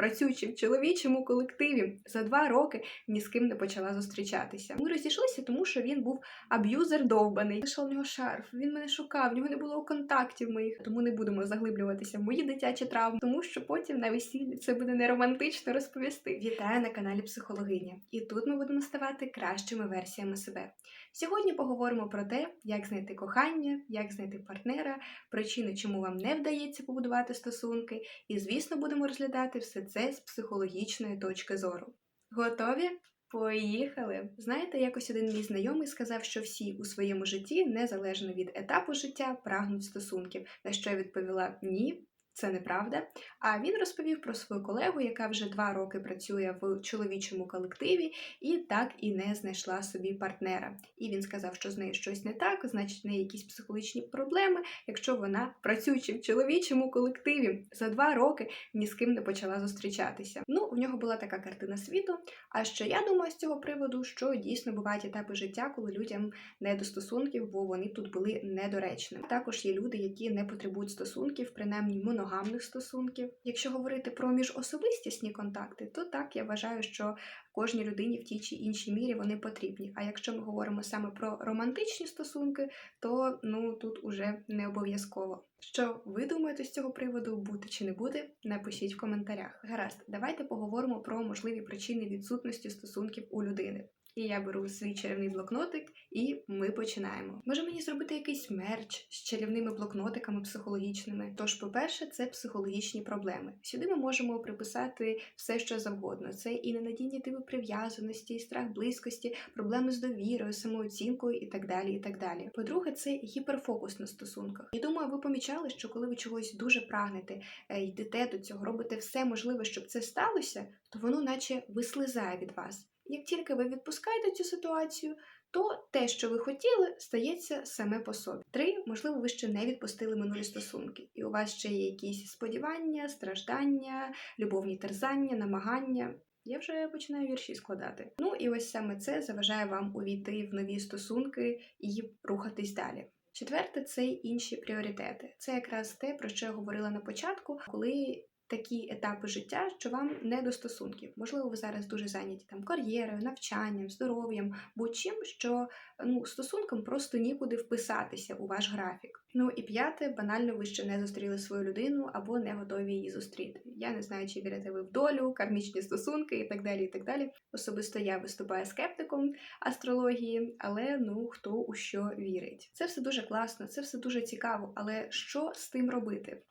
працюючи в чоловічому колективі, за два роки ні з ким не почала зустрічатися. Ми розійшлися, тому що він був аб'юзер довбаний. Лишав в нього шарф, він мене шукав, в нього не було контактів моїх, тому не будемо заглиблюватися в мої дитячі травми, тому що потім на весіллі це буде не романтично розповісти. Вітаю на каналі Психологиня, і тут ми будемо ставати кращими версіями себе. Сьогодні поговоримо про те, як знайти кохання, як знайти партнера, причини, чому вам не вдається побудувати стосунки, і, звісно, будемо розглядати все це з психологічної точки зору. Готові? Поїхали! Знаєте, якось один мій знайомий сказав, що всі у своєму житті, незалежно від етапу життя, прагнуть стосунків. На що я відповіла ні. Це неправда. А він розповів про свою колегу, яка вже два роки працює в чоловічому колективі і так і не знайшла собі партнера. І він сказав, що з нею щось не так, значить, в неї якісь психологічні проблеми, якщо вона працюючи в чоловічому колективі за два роки ні з ким не почала зустрічатися. Ну, в нього була така картина світу. А що я думаю з цього приводу, що дійсно бувають етапи життя, коли людям не до стосунків, бо вони тут були недоречними. Також є люди, які не потребують стосунків, принаймні моногамних стосунків. Якщо говорити про міжособистісні контакти, то так я вважаю, що кожній людині в тій чи іншій мірі вони потрібні. А якщо ми говоримо саме про романтичні стосунки, то ну тут уже не обов'язково. Що ви думаєте з цього приводу, бути чи не бути, напишіть в коментарях. Гаразд, давайте поговоримо про можливі причини відсутності стосунків у людини. І я беру свій чарівний блокнотик, і ми починаємо. Може мені зробити якийсь мерч з чарівними блокнотиками психологічними. Тож, по-перше, це психологічні проблеми. Сюди ми можемо приписати все, що завгодно. Це і ненадійні типи прив'язаності, і страх близькості, проблеми з довірою, самооцінкою і так далі. і так далі. По-друге, це гіперфокус на стосунках. І думаю, ви помічали, що коли ви чогось дуже прагнете, е, йдете до цього, робите все можливе, щоб це сталося, то воно наче вислизає від вас. Як тільки ви відпускаєте цю ситуацію, то те, що ви хотіли, стається саме по собі. Три, можливо, ви ще не відпустили минулі стосунки, і у вас ще є якісь сподівання, страждання, любовні терзання, намагання. Я вже починаю вірші складати. Ну і ось саме це заважає вам увійти в нові стосунки і рухатись далі. Четверте це інші пріоритети. Це якраз те, про що я говорила на початку, коли такі етапи життя, що вам не до стосунків. Можливо, ви зараз дуже зайняті там кар'єрою, навчанням, здоров'ям, будь-чим, що ну, стосункам просто нікуди вписатися у ваш графік. Ну і п'яте, банально ви ще не зустріли свою людину або не готові її зустріти. Я не знаю, чи вірите ви в долю, кармічні стосунки і так далі. і так далі. Особисто я виступаю скептиком астрології, але ну хто у що вірить. Це все дуже класно, це все дуже цікаво, але що з тим робити?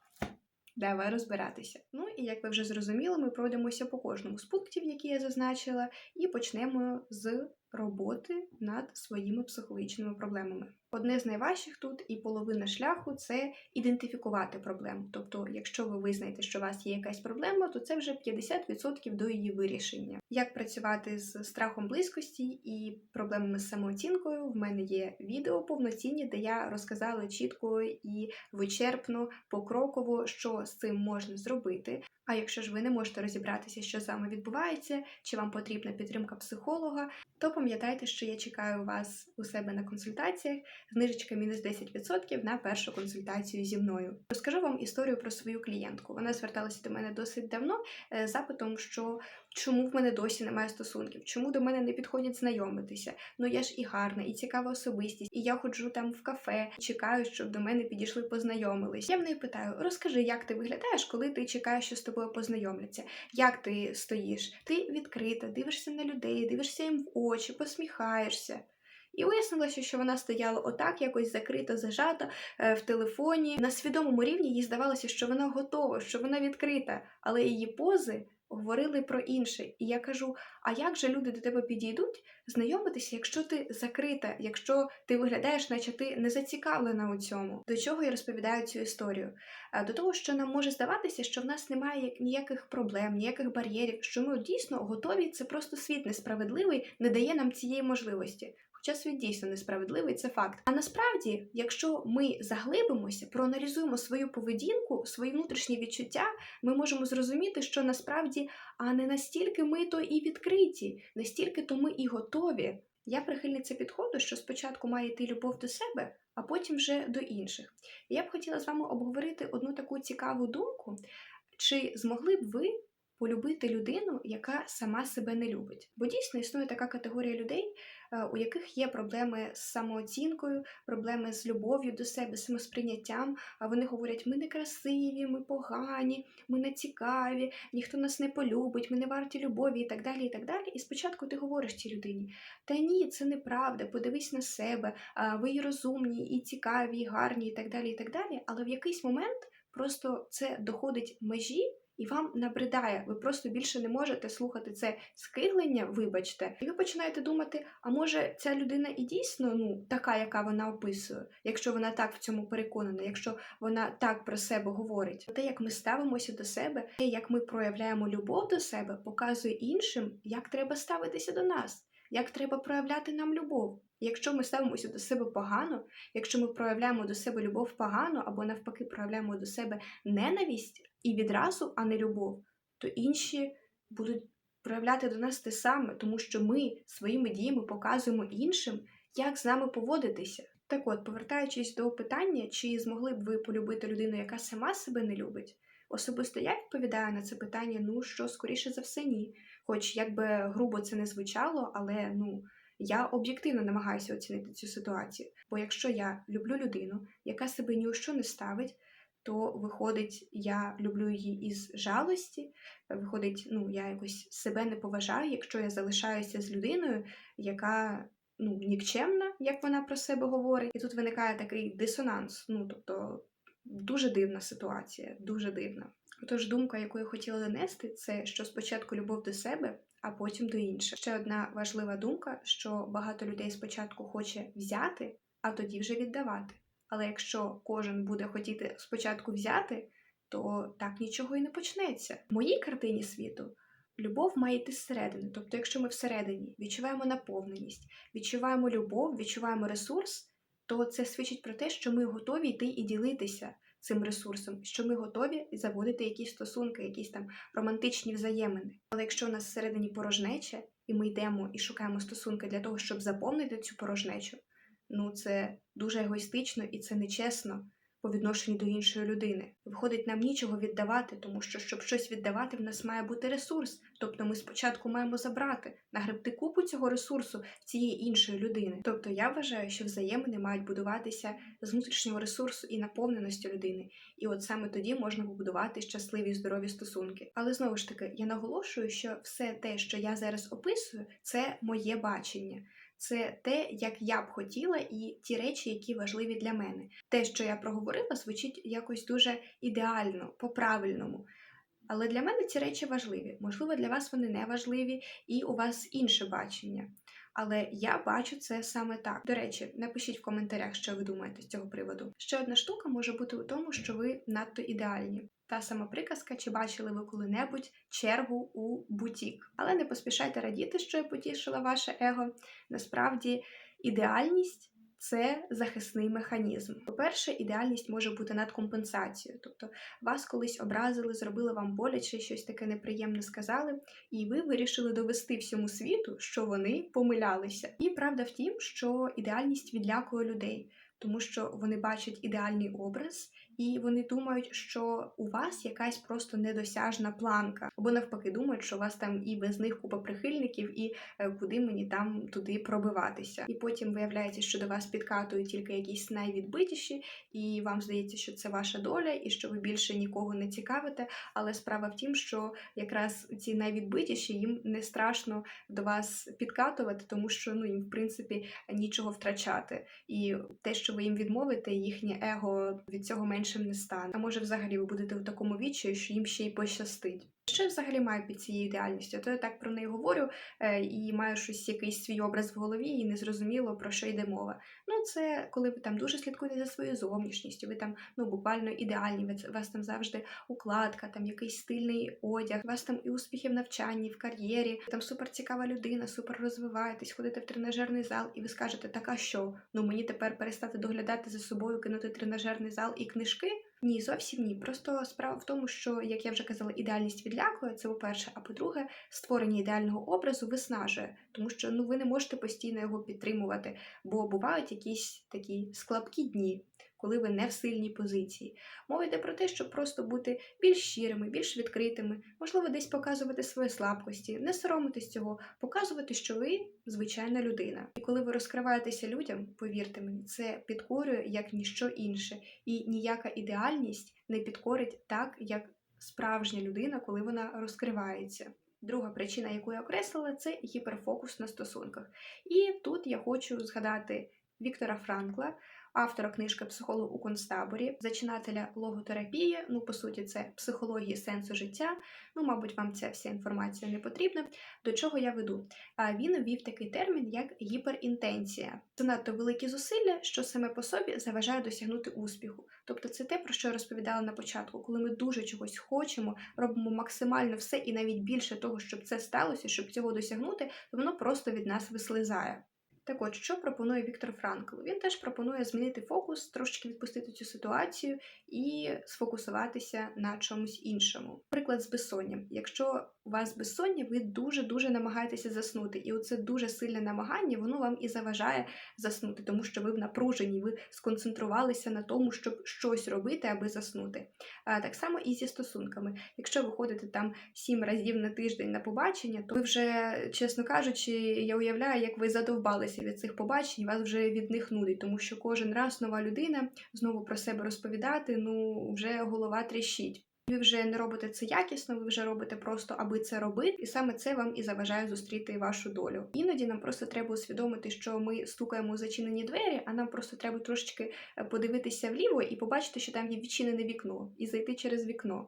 Давай розбиратися. Ну і як ви вже зрозуміли, ми пройдемося по кожному з пунктів, які я зазначила, і почнемо з роботи над своїми психологічними проблемами. Одне з найважчих тут і половина шляху це ідентифікувати проблему. Тобто, якщо ви визнаєте, що у вас є якась проблема, то це вже 50% до її вирішення. Як працювати з страхом близькості і проблемами з самооцінкою, в мене є відео повноцінні, де я розказала чітко і вичерпно, покроково, що з цим можна зробити. А якщо ж ви не можете розібратися, що саме відбувається, чи вам потрібна підтримка психолога, то пам'ятайте, що я чекаю вас у себе на консультаціях. Знижечка мінус 10% на першу консультацію зі мною. Розкажу вам історію про свою клієнтку. Вона зверталася до мене досить давно з запитом, що чому в мене досі немає стосунків, чому до мене не підходять знайомитися. Ну я ж і гарна, і цікава особистість, і я ходжу там в кафе, чекаю, щоб до мене підійшли, познайомились. Я в неї питаю: розкажи, як ти виглядаєш, коли ти чекаєш, що з тобою познайомляться? Як ти стоїш? Ти відкрита, дивишся на людей, дивишся їм в очі, посміхаєшся. І вияснилося, що вона стояла отак, якось закрита, зажата е, в телефоні. На свідомому рівні їй здавалося, що вона готова, що вона відкрита, але її пози говорили про інше. І я кажу: а як же люди до тебе підійдуть знайомитися, якщо ти закрита, якщо ти виглядаєш, наче ти не зацікавлена у цьому? До чого я розповідаю цю історію? До того, що нам може здаватися, що в нас немає ніяких проблем, ніяких бар'єрів, що ми дійсно готові. Це просто світ несправедливий, не дає нам цієї можливості. Хоча світ дійсно несправедливий, це факт. А насправді, якщо ми заглибимося, проаналізуємо свою поведінку, свої внутрішні відчуття, ми можемо зрозуміти, що насправді а не настільки ми то і відкриті, настільки то ми і готові. Я прихильниця підходу, що спочатку має йти любов до себе, а потім вже до інших. І я б хотіла з вами обговорити одну таку цікаву думку, чи змогли б ви полюбити людину, яка сама себе не любить. Бо дійсно існує така категорія людей, у яких є проблеми з самооцінкою, проблеми з любов'ю до себе, самосприйняттям. Вони говорять: ми не красиві, ми погані, ми не цікаві, ніхто нас не полюбить, ми не варті любові і так далі. І так далі. І спочатку ти говориш цій людині: та ні, це неправда, подивись на себе, ви і розумні, і цікаві, і гарні, і так далі. і так далі. Але в якийсь момент просто це доходить межі. І вам набридає, ви просто більше не можете слухати це скиглення, вибачте, і ви починаєте думати: а може ця людина і дійсно ну така, яка вона описує, якщо вона так в цьому переконана, якщо вона так про себе говорить. Те, як ми ставимося до себе, те, як ми проявляємо любов до себе, показує іншим, як треба ставитися до нас, як треба проявляти нам любов. Якщо ми ставимося до себе погано, якщо ми проявляємо до себе любов погано, або навпаки проявляємо до себе ненависть і відразу, а не любов, то інші будуть проявляти до нас те саме, тому що ми своїми діями показуємо іншим, як з нами поводитися. Так от, повертаючись до питання, чи змогли б ви полюбити людину, яка сама себе не любить, особисто я відповідаю на це питання: ну що скоріше за все, ні. Хоч якби грубо це не звучало, але ну. Я об'єктивно намагаюся оцінити цю ситуацію. Бо якщо я люблю людину, яка себе ні у що не ставить, то виходить, я люблю її із жалості. Виходить, ну я якось себе не поважаю, якщо я залишаюся з людиною, яка ну нікчемна, як вона про себе говорить, і тут виникає такий дисонанс. Ну тобто дуже дивна ситуація, дуже дивна. Отож, думка, яку я хотіла донести, це що спочатку любов до себе, а потім до інших. Ще одна важлива думка, що багато людей спочатку хоче взяти, а тоді вже віддавати. Але якщо кожен буде хотіти спочатку взяти, то так нічого і не почнеться. В моїй картині світу любов має йти зсередини. Тобто, якщо ми всередині відчуваємо наповненість, відчуваємо любов, відчуваємо ресурс, то це свідчить про те, що ми готові йти і ділитися цим ресурсом, що ми готові заводити якісь стосунки, якісь там романтичні взаємини. Але якщо у нас всередині порожнеча, і ми йдемо і шукаємо стосунки для того, щоб заповнити цю порожнечу, ну це дуже егоїстично і це нечесно по відношенню до іншої людини. Виходить, нам нічого віддавати, тому що щоб щось віддавати, в нас має бути ресурс. Тобто ми спочатку маємо забрати, нагребти купу цього ресурсу цієї іншої людини. Тобто я вважаю, що взаємини мають будуватися з внутрішнього ресурсу і наповненості людини. І от саме тоді можна побудувати щасливі здорові стосунки. Але знову ж таки, я наголошую, що все те, що я зараз описую, це моє бачення це те, як я б хотіла, і ті речі, які важливі для мене. Те, що я проговорила, звучить якось дуже ідеально, по-правильному. Але для мене ці речі важливі. Можливо, для вас вони не важливі, і у вас інше бачення. Але я бачу це саме так. До речі, напишіть в коментарях, що ви думаєте з цього приводу. Ще одна штука може бути у тому, що ви надто ідеальні. Та сама приказка, чи бачили ви коли-небудь чергу у бутік. Але не поспішайте радіти, що я потішила ваше его. Насправді, ідеальність це захисний механізм. По-перше, ідеальність може бути над компенсацією. Тобто вас колись образили, зробили вам боляче, щось таке неприємне сказали, і ви вирішили довести всьому світу, що вони помилялися. І правда в тім, що ідеальність відлякує людей. Тому що вони бачать ідеальний образ, і вони думають, що у вас якась просто недосяжна планка, або навпаки, думають, що у вас там і без них купа прихильників, і е, куди мені там туди пробиватися. І потім виявляється, що до вас підкатують тільки якісь найвідбитіші, і вам здається, що це ваша доля, і що ви більше нікого не цікавите. Але справа в тім, що якраз ці найвідбитіші їм не страшно до вас підкатувати, тому що ну їм в принципі нічого втрачати. І те, що ви їм відмовите, їхнє его від цього менше іншим не стане. А може, взагалі ви будете в такому вічі, що їм ще й пощастить. Що взагалі маю під цією ідеальністю? То я так про неї говорю е, і маю щось якийсь свій образ в голові, і незрозуміло про що йде мова. Ну, це коли ви там дуже слідкуєте за своєю зовнішністю, ви там ну буквально ідеальні. У вас там завжди укладка, там якийсь стильний одяг, вас там і успіхи в навчанні, в кар'єрі, там супер цікава людина, супер розвиваєтесь, ходите в тренажерний зал, і ви скажете, так а що? Ну мені тепер перестати доглядати за собою, кинути тренажерний зал і книжки. Ні, зовсім ні. Просто справа в тому, що, як я вже казала, ідеальність відлякує, це по-перше, а по-друге, створення ідеального образу виснажує, тому що ну ви не можете постійно його підтримувати, бо бувають якісь такі склапкі дні. Коли ви не в сильній позиції. Мова йде про те, щоб просто бути більш щирими, більш відкритими, можливо, десь показувати свої слабкості, не соромитись цього, показувати, що ви звичайна людина. І коли ви розкриваєтеся людям, повірте мені, це підкорює як ніщо інше, і ніяка ідеальність не підкорить так, як справжня людина, коли вона розкривається. Друга причина, яку я окреслила, це гіперфокус на стосунках. І тут я хочу згадати Віктора Франкла, автора книжки Психолог у концтаборі, зачинателя логотерапії. Ну, по суті, це психологія сенсу життя. Ну, мабуть, вам ця вся інформація не потрібна. До чого я веду? А він ввів такий термін, як гіперінтенція. Це надто великі зусилля, що саме по собі заважає досягнути успіху. Тобто, це те, про що я розповідала на початку, коли ми дуже чогось хочемо, робимо максимально все і навіть більше того, щоб це сталося, щоб цього досягнути, то воно просто від нас вислизає. Так от, що пропонує Віктор Франкл? Він теж пропонує змінити фокус, трошки відпустити цю ситуацію і сфокусуватися на чомусь іншому. Приклад з безсонням. Якщо у вас безсоння, ви дуже-дуже намагаєтеся заснути, і оце дуже сильне намагання, воно вам і заважає заснути, тому що ви в напруженні, ви сконцентрувалися на тому, щоб щось робити, аби заснути. А так само і зі стосунками. Якщо ви ходите там сім разів на тиждень на побачення, то ви вже, чесно кажучи, я уявляю, як ви задовбалися від цих побачень, вас вже від них нудить, тому що кожен раз нова людина знову про себе розповідати, ну вже голова тріщить. Ви вже не робите це якісно, ви вже робите просто, аби це робити, і саме це вам і заважає зустріти вашу долю. Іноді нам просто треба усвідомити, що ми стукаємо у зачинені двері, а нам просто треба трошечки е, подивитися вліво і побачити, що там є відчинене вікно, і зайти через вікно.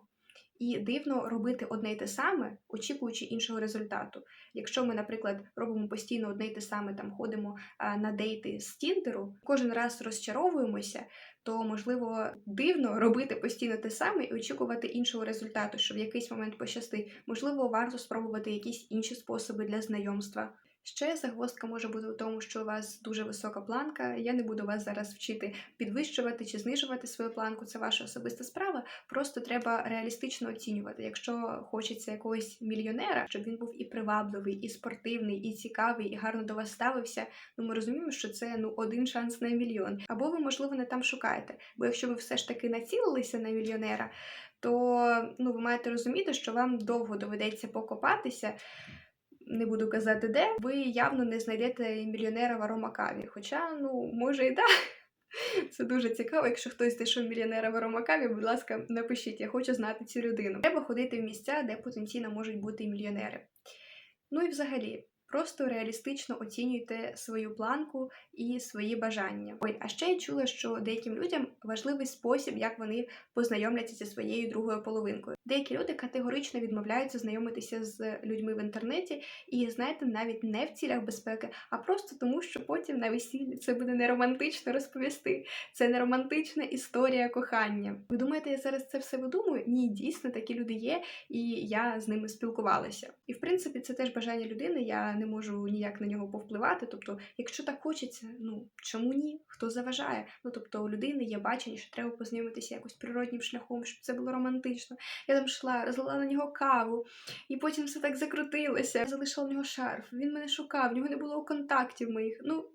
І дивно робити одне й те саме, очікуючи іншого результату. Якщо ми, наприклад, робимо постійно одне й те саме, там ходимо на дейти з Тіндеру, кожен раз розчаровуємося, то можливо дивно робити постійно те саме і очікувати іншого результату, що в якийсь момент пощастить. Можливо, варто спробувати якісь інші способи для знайомства. Ще загвоздка може бути в тому, що у вас дуже висока планка. Я не буду вас зараз вчити підвищувати чи знижувати свою планку, це ваша особиста справа. Просто треба реалістично оцінювати. Якщо хочеться якогось мільйонера, щоб він був і привабливий, і спортивний, і цікавий, і гарно до вас ставився. Ну ми розуміємо, що це ну один шанс на мільйон. Або ви, можливо, не там шукаєте. Бо якщо ви все ж таки націлилися на мільйонера, то ну ви маєте розуміти, що вам довго доведеться покопатися не буду казати де, ви явно не знайдете мільйонера в аромакаві. Хоча, ну, може і так. Це дуже цікаво. Якщо хтось знайшов мільйонера в аромакаві, будь ласка, напишіть, я хочу знати цю людину. Треба ходити в місця, де потенційно можуть бути мільйонери. Ну і взагалі, просто реалістично оцінюйте свою планку і свої бажання. Ой, а ще я чула, що деяким людям важливий спосіб, як вони познайомляться зі своєю другою половинкою. Деякі люди категорично відмовляються знайомитися з людьми в інтернеті, і знаєте, навіть не в цілях безпеки, а просто тому, що потім на весіллі це буде не романтично розповісти. Це не романтична історія кохання. Ви думаєте, я зараз це все видумую? Ні, дійсно такі люди є, і я з ними спілкувалася. І в принципі, це теж бажання людини. Я не можу ніяк на нього повпливати. Тобто, якщо так хочеться, ну чому ні? Хто заважає? Ну тобто у людини є бачення, що треба познайомитися якось природнім шляхом, щоб це було романтично. Я там йшла, розлила на нього каву, і потім все так закрутилося. Я залишила в нього шарф. Він мене шукав, в нього не було контактів моїх. Ну.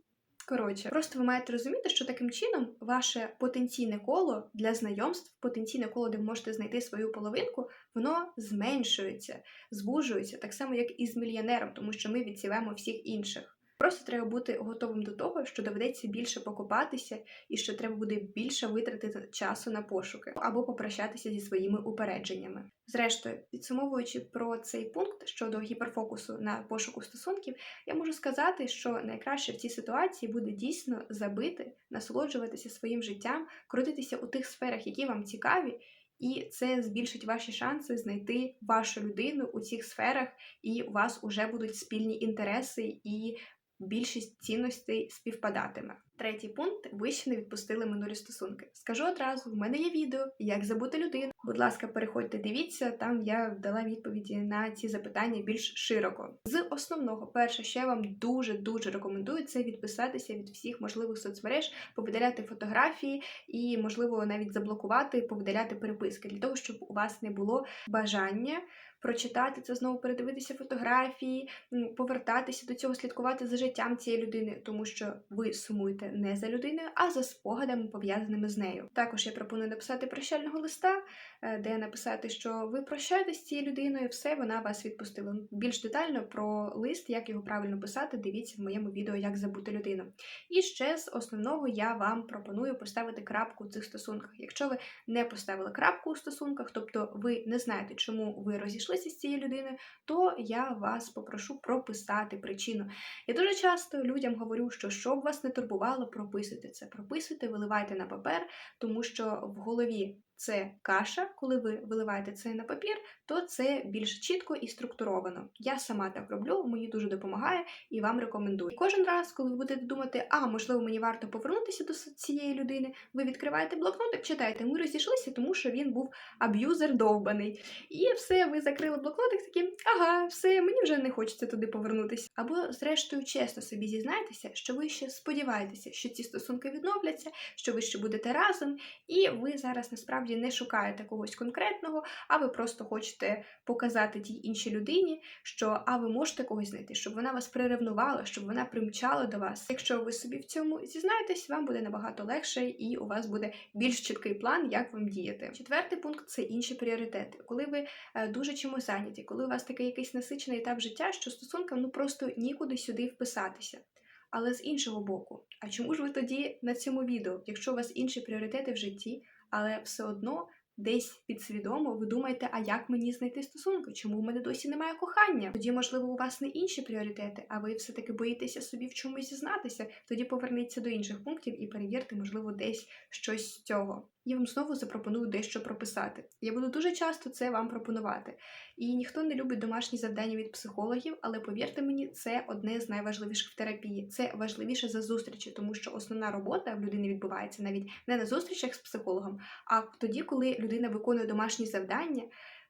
Коротше, просто ви маєте розуміти, що таким чином ваше потенційне коло для знайомств, потенційне коло, де ви можете знайти свою половинку, воно зменшується, звужується, так само, як і з мільйонером, тому що ми відсіваємо всіх інших. Просто треба бути готовим до того, що доведеться більше покопатися, і що треба буде більше витратити часу на пошуки або попрощатися зі своїми упередженнями. Зрештою, підсумовуючи про цей пункт щодо гіперфокусу на пошуку стосунків, я можу сказати, що найкраще в цій ситуації буде дійсно забити, насолоджуватися своїм життям, крутитися у тих сферах, які вам цікаві. І це збільшить ваші шанси знайти вашу людину у цих сферах, і у вас вже будуть спільні інтереси і більшість цінностей співпадатиме. Третій пункт ви ще не відпустили минулі стосунки. Скажу одразу: в мене є відео, як забути людину. Будь ласка, переходьте, дивіться, там я дала відповіді на ці запитання більш широко. З основного, перше, що я вам дуже дуже рекомендую, це відписатися від всіх можливих соцмереж, повидаляти фотографії і, можливо, навіть заблокувати, повидаляти переписки для того, щоб у вас не було бажання прочитати це, знову передивитися фотографії, повертатися до цього, слідкувати за життям цієї людини, тому що ви сумуєте не за людиною, а за спогадами, пов'язаними з нею. Також я пропоную написати прощального листа, е, де написати, що ви прощаєтесь з цією людиною, все, вона вас відпустила. Більш детально про лист, як його правильно писати, дивіться в моєму відео, як забути людину. І ще з основного я вам пропоную поставити крапку у цих стосунках. Якщо ви не поставили крапку у стосунках, тобто ви не знаєте, чому ви розійшлися з цією людиною, то я вас попрошу прописати причину. Я дуже часто людям говорю, що щоб вас не турбувало, прописуйте це. Прописуйте, виливайте на папер, тому що в голові це каша. Коли ви виливаєте це на папір, то це більш чітко і структуровано. Я сама так роблю, мені дуже допомагає і вам рекомендую. І кожен раз, коли ви будете думати, а можливо мені варто повернутися до цієї людини, ви відкриваєте блокнотик, читаєте, ми розійшлися, тому що він був аб'юзер довбаний. І все, ви закрили блокнотик, такі, ага, все, мені вже не хочеться туди повернутися. Або, зрештою, чесно собі зізнайтеся, що ви ще сподіваєтеся, що ці стосунки відновляться, що ви ще будете разом, і ви зараз насправді не шукаєте когось конкретного, а ви просто хочете показати тій іншій людині, що а ви можете когось знайти, щоб вона вас приревнувала, щоб вона примчала до вас. Якщо ви собі в цьому зізнаєтесь, вам буде набагато легше, і у вас буде більш чіткий план, як вам діяти. Четвертий пункт це інші пріоритети. Коли ви е, дуже чимось зайняті, коли у вас такий якийсь насичений етап життя, що стосункам ну просто нікуди сюди вписатися. Але з іншого боку, а чому ж ви тоді на цьому відео, якщо у вас інші пріоритети в житті, але все одно десь підсвідомо ви думаєте, а як мені знайти стосунки? Чому в мене досі немає кохання? Тоді, можливо, у вас не інші пріоритети, а ви все-таки боїтеся собі в чомусь зізнатися. Тоді поверніться до інших пунктів і перевірте, можливо, десь щось з цього. Я вам знову запропоную дещо прописати. Я буду дуже часто це вам пропонувати. І ніхто не любить домашні завдання від психологів, але повірте мені, це одне з найважливіших в терапії. Це важливіше за зустрічі, тому що основна робота в людини відбувається навіть не на зустрічах з психологом, а тоді, коли людина виконує домашні завдання,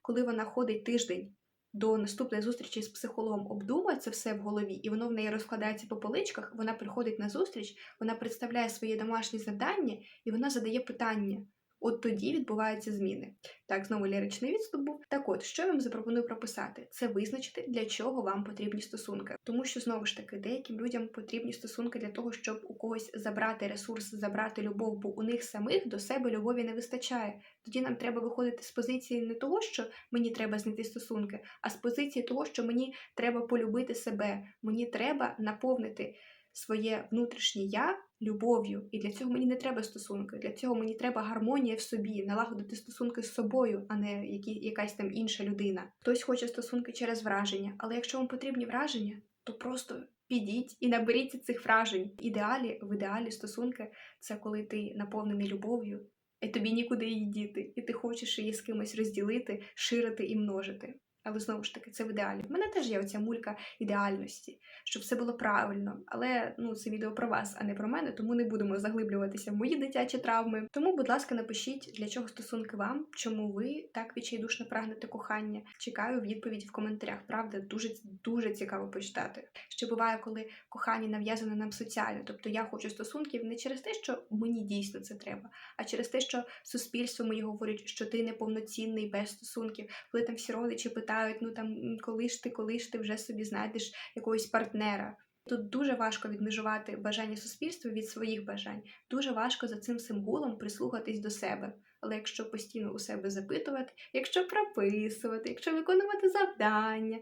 коли вона ходить тиждень. До наступної зустрічі з психологом обдумує це все в голові, і воно в неї розкладається по поличках. Вона приходить на зустріч, вона представляє своє домашнє завдання і вона задає питання. От тоді відбуваються зміни. Так, знову ліричний відступ був. Так от, що я вам запропоную прописати? Це визначити, для чого вам потрібні стосунки. Тому що знову ж таки деяким людям потрібні стосунки для того, щоб у когось забрати ресурс, забрати любов, бо у них самих до себе любові не вистачає. Тоді нам треба виходити з позиції не того, що мені треба знайти стосунки, а з позиції того, що мені треба полюбити себе, мені треба наповнити своє внутрішнє я любов'ю. І для цього мені не треба стосунки. Для цього мені треба гармонія в собі, налагодити стосунки з собою, а не які, якась там інша людина. Хтось хоче стосунки через враження, але якщо вам потрібні враження, то просто. Підіть і наберіться цих вражень. Ідеалі, в ідеалі стосунки це коли ти наповнений любов'ю, і тобі нікуди її діти, і ти хочеш її з кимось розділити, ширити і множити. Але знову ж таки, це в ідеалі. В мене теж є оця мулька ідеальності, щоб все було правильно. Але ну це відео про вас, а не про мене, тому не будемо заглиблюватися в мої дитячі травми. Тому, будь ласка, напишіть, для чого стосунки вам, чому ви так відчайдушно прагнете кохання. Чекаю відповідь в коментарях. Правда, дуже дуже цікаво почитати. Ще буває, коли кохання нав'язане нам соціально. Тобто я хочу стосунків не через те, що мені дійсно це треба, а через те, що суспільство мені говорить, що ти неповноцінний без стосунків, коли там всі родичі питають, ну там коли ж ти, коли ж ти вже собі знайдеш якогось партнера. Тут дуже важко відмежувати бажання суспільства від своїх бажань. Дуже важко за цим символом прислухатись до себе. Але якщо постійно у себе запитувати, якщо прописувати, якщо виконувати завдання,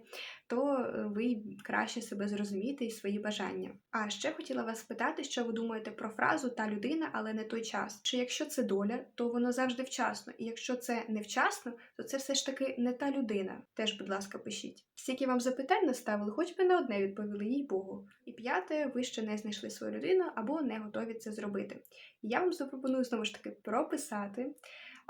то е, ви краще себе зрозумієте і свої бажання. А ще хотіла вас спитати, що ви думаєте про фразу та людина, але не той час. Чи якщо це доля, то воно завжди вчасно, і якщо це невчасно, то це все ж таки не та людина. Теж, будь ласка, пишіть. Стільки вам запитань наставили, хоч би на одне відповіли, їй Богу. І п'яте, ви ще не знайшли свою людину або не готові це зробити. Я вам запропоную знову ж таки прописати.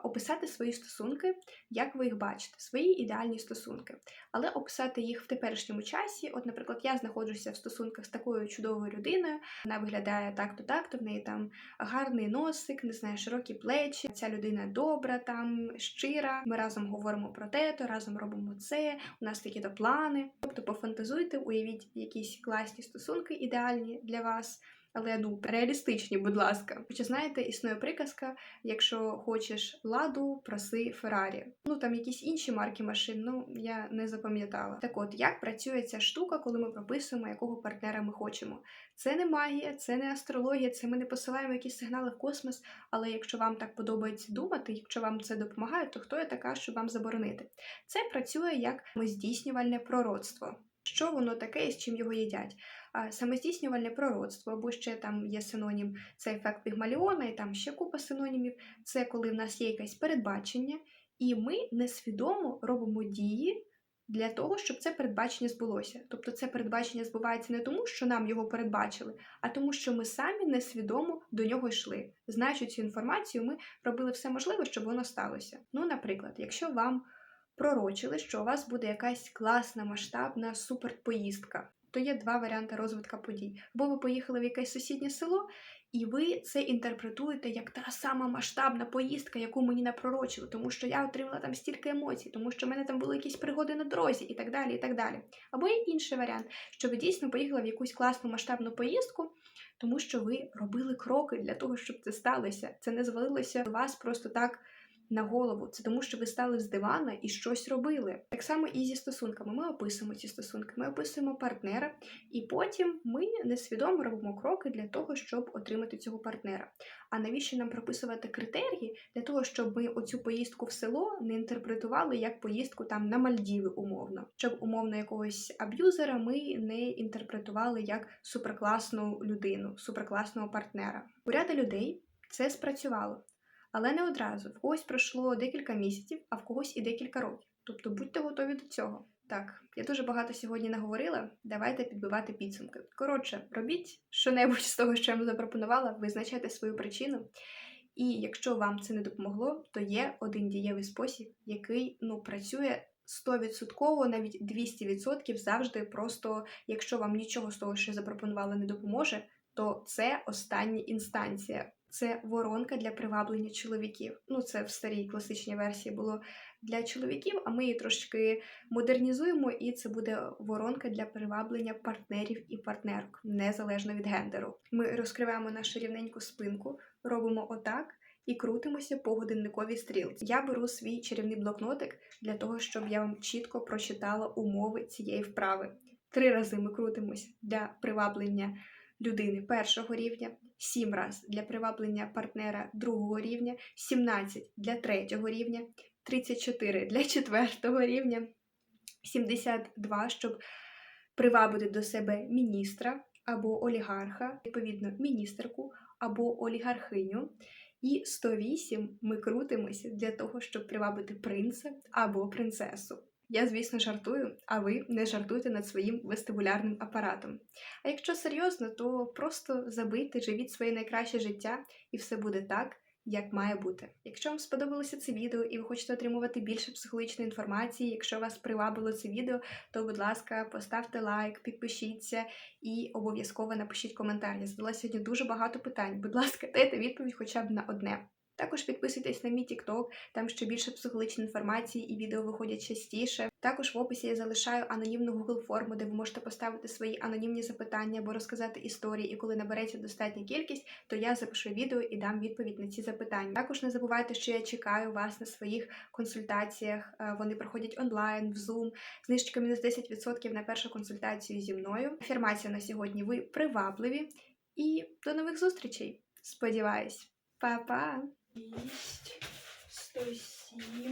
Описати свої стосунки, як ви їх бачите, свої ідеальні стосунки, але описати їх в теперішньому часі. От, наприклад, я знаходжуся в стосунках з такою чудовою людиною. Вона виглядає так-то, так-то, в неї там гарний носик, не знаю, широкі плечі. Ця людина добра, там щира. Ми разом говоримо про те, то разом робимо це. У нас такі-то плани. Тобто, пофантазуйте, уявіть якісь класні стосунки, ідеальні для вас. Але ну реалістичні, будь ласка. Хоча знаєте, існує приказка: якщо хочеш ладу, проси Феррарі. Ну там якісь інші марки машин, ну я не запам'ятала. Так от, як працює ця штука, коли ми прописуємо, якого партнера ми хочемо? Це не магія, це не астрологія, це ми не посилаємо якісь сигнали в космос. Але якщо вам так подобається думати, якщо вам це допомагає, то хто я така, щоб вам заборонити? Це працює як здійснювальне пророцтво. Що воно таке і з чим його їдять? Самоздійснювальне пророцтво, або ще там є синонім, це ефект Пігмаліона, і там ще купа синонімів. Це коли в нас є якесь передбачення, і ми несвідомо робимо дії для того, щоб це передбачення збулося. Тобто це передбачення збувається не тому, що нам його передбачили, а тому, що ми самі несвідомо до нього йшли. Знаючи цю інформацію, ми робили все можливе, щоб воно сталося. Ну, наприклад, якщо вам пророчили, що у вас буде якась класна масштабна суперпоїздка, то є два варіанти розвитку подій. Або ви поїхали в якесь сусіднє село, і ви це інтерпретуєте як та сама масштабна поїздка, яку мені напророчили, тому що я отримала там стільки емоцій, тому що в мене там були якісь пригоди на дорозі, і так далі. і так далі. Або є інший варіант, що ви дійсно поїхали в якусь класну масштабну поїздку, тому що ви робили кроки для того, щоб це сталося. Це не звалилося до вас просто так на голову. Це тому, що ви стали з дивана і щось робили. Так само і зі стосунками. Ми описуємо ці стосунки, ми описуємо партнера, і потім ми несвідомо робимо кроки для того, щоб отримати цього партнера. А навіщо нам прописувати критерії для того, щоб ми оцю поїздку в село не інтерпретували як поїздку там на Мальдіви, умовно, щоб умовно якогось аб'юзера ми не інтерпретували як суперкласну людину, суперкласного партнера. У ряда людей це спрацювало. Але не одразу. В когось пройшло декілька місяців, а в когось і декілька років. Тобто будьте готові до цього. Так, я дуже багато сьогодні наговорила. Давайте підбивати підсумки. Коротше, робіть що-небудь з того, що я вам запропонувала, визначайте свою причину. І якщо вам це не допомогло, то є один дієвий спосіб, який ну працює 100%, навіть 200% завжди. Просто якщо вам нічого з того, що я запропонувала, не допоможе, то це остання інстанція. Це воронка для приваблення чоловіків. Ну, це в старій класичній версії було для чоловіків, а ми її трошки модернізуємо, і це буде воронка для приваблення партнерів і партнерок, незалежно від гендеру. Ми розкриваємо нашу рівненьку спинку, робимо отак. І крутимося по годинниковій стрілці. Я беру свій чарівний блокнотик для того, щоб я вам чітко прочитала умови цієї вправи. Три рази ми крутимось для приваблення людини першого рівня, 7 разів для приваблення партнера другого рівня, 17 для третього рівня, 34 для четвертого рівня, 72, щоб привабити до себе міністра або олігарха, відповідно, міністерку або олігархиню. І 108 ми крутимося для того, щоб привабити принца або принцесу. Я, звісно, жартую, а ви не жартуйте над своїм вестибулярним апаратом. А якщо серйозно, то просто забийте, живіть своє найкраще життя, і все буде так, як має бути. Якщо вам сподобалося це відео і ви хочете отримувати більше психологічної інформації, якщо вас привабило це відео, то, будь ласка, поставте лайк, підпишіться і обов'язково напишіть коментар. Я задала сьогодні дуже багато питань. Будь ласка, дайте відповідь хоча б на одне. Також підписуйтесь на мій TikTok, там ще більше психологічної інформації і відео виходять частіше. Також в описі я залишаю анонімну Google форму, де ви можете поставити свої анонімні запитання або розказати історії. І коли набереться достатня кількість, то я запишу відео і дам відповідь на ці запитання. Також не забувайте, що я чекаю вас на своїх консультаціях. Е, Вони проходять онлайн, в Zoom. Знижечка мінус 10% на першу консультацію зі мною. Інформація на сьогодні ви привабливі. І до нових зустрічей! Сподіваюсь, Па-па! 107.